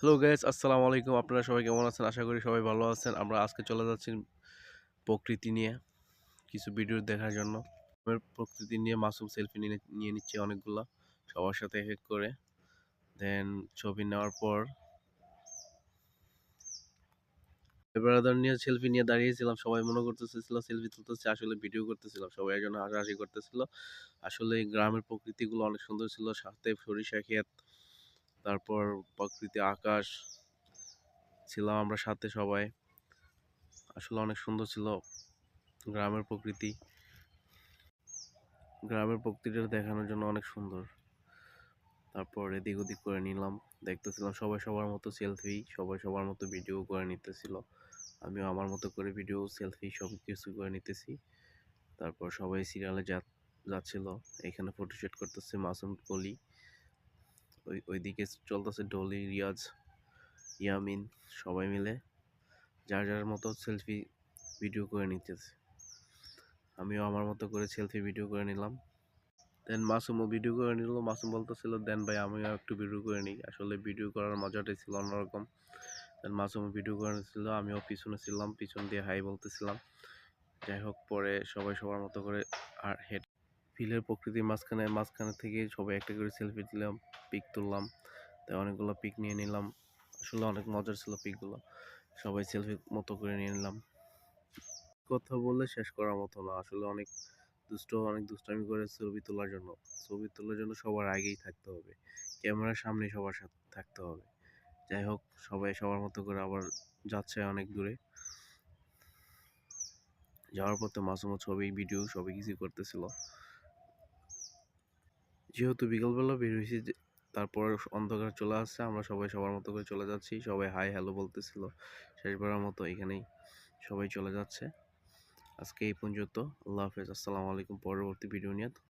Hello guys আসসালামু আলাইকুম আপনারা সবাই কেমন আছেন? আশা করি সবাই ভালো আছেন। আমরা আজকে চলে যাচ্ছি প্রকৃতি নিয়ে কিছু ভিডিও দেখার জন্য। প্রকৃতি নিয়ে মাসুম সেলফি নিয়ে নিয়ে নিচ্ছে অনেকগুলা, সবার সাথে এক করে। দেন ছবি নেওয়ার পর ব্রাদার নিয়ে সেলফি নিয়ে দাঁড়িয়েছিলাম। সবাই মনে করতেছিল সেলফি তুলতেছে, আসলে ভিডিও করতেছিলাম। সবাই একজন হাসাহাসি করতেছিল। আসলে গ্রামের প্রকৃতিগুলো অনেক সুন্দর ছিল। সাথে সরিষা ক্ষেত তারপর প্রকৃতি আকাশ ছিলাম আমরা সাথে সবাই। আসলে অনেক সুন্দর ছিল গ্রামের প্রকৃতি। গ্রামের প্রকৃতিটা দেখানোর জন্য অনেক সুন্দর। তারপর এদিক ওদিক করে নিলাম। দেখতেছিলাম সবাই সবার মতো সেলফি সবাই সবার মতো ভিডিও করে নিতেছিল। আমিও আমার মতো করে ভিডিও সেলফি সব কিছু করে নিতেছি। তারপর সবাই সিরিয়ালে যা, যাচ্ছিল। এখানে ফটোশুট করতেছে মাসুম কলি। ওই, ওইদিকে চলতেছে ডলি, রিয়াজ, ইয়ামিন সবাই মিলে। যার যার মতো সেলফি ভিডিও করে নিতেছে। আমিও আমার মতো করে সেলফি ভিডিও করে নিলাম। দেন মাসুমও ভিডিও করে নিল। মাসুম বলতেছিল, দেন ভাই, আমিও একটু ভিডিও করে নিই। আসলে ভিডিও করার মজাটাই ছিল অন্যরকম। দেন মাসুমও ভিডিও করে নিচ্ছিল আমিও পিছনে ছিলাম, পিছন দিয়ে হাই বলতেছিলাম। যাই হোক, পরে সবাই সবার মতো করে আর হেড ফিলের প্রকৃতির মাঝখানে মাঝখানে থেকে সবাই একটা করে সেলফি দিলাম পিক তুললাম। তাই অনেকগুলো পিক নিয়ে নিলাম। আসলে অনেক মজার ছিল পিকগুলো সবাই সেলফি মতো করে নিয়ে নিলাম। কথা বললে শেষ করার মতো না। আসলে অনেক দুষ্ট, অনেক দুষ্টামি করে ছবি তোলার জন্য। ছবি তোলার জন্য সবার আগেই থাকতে হবে। ক্যামেরার সামনে সবার সাথে থাকতে হবে। যাই হোক, সবাই সবার মতো করে আবার যাচ্ছে অনেক দূরে। যাওয়ার পর পথে মাসুমো ছবি ভিডিও সবই কিছু করতেছিল। যেহেতু বিকালবেলা বের হয়েছি তারপর অন্ধকার চলে আসছে, আমরা সবাই সবার মতো করে চলে যাচ্ছি। সবাই হাই হ্যালো বলতেছিল। শেষবারের মতো এখানেই সবাই চলে যাচ্ছে। আজকে এই পর্যন্ত। আল্লাহ হাফেজ। আসসালামু আলাইকুম। পরবর্তী ভিডিও নিয়ে।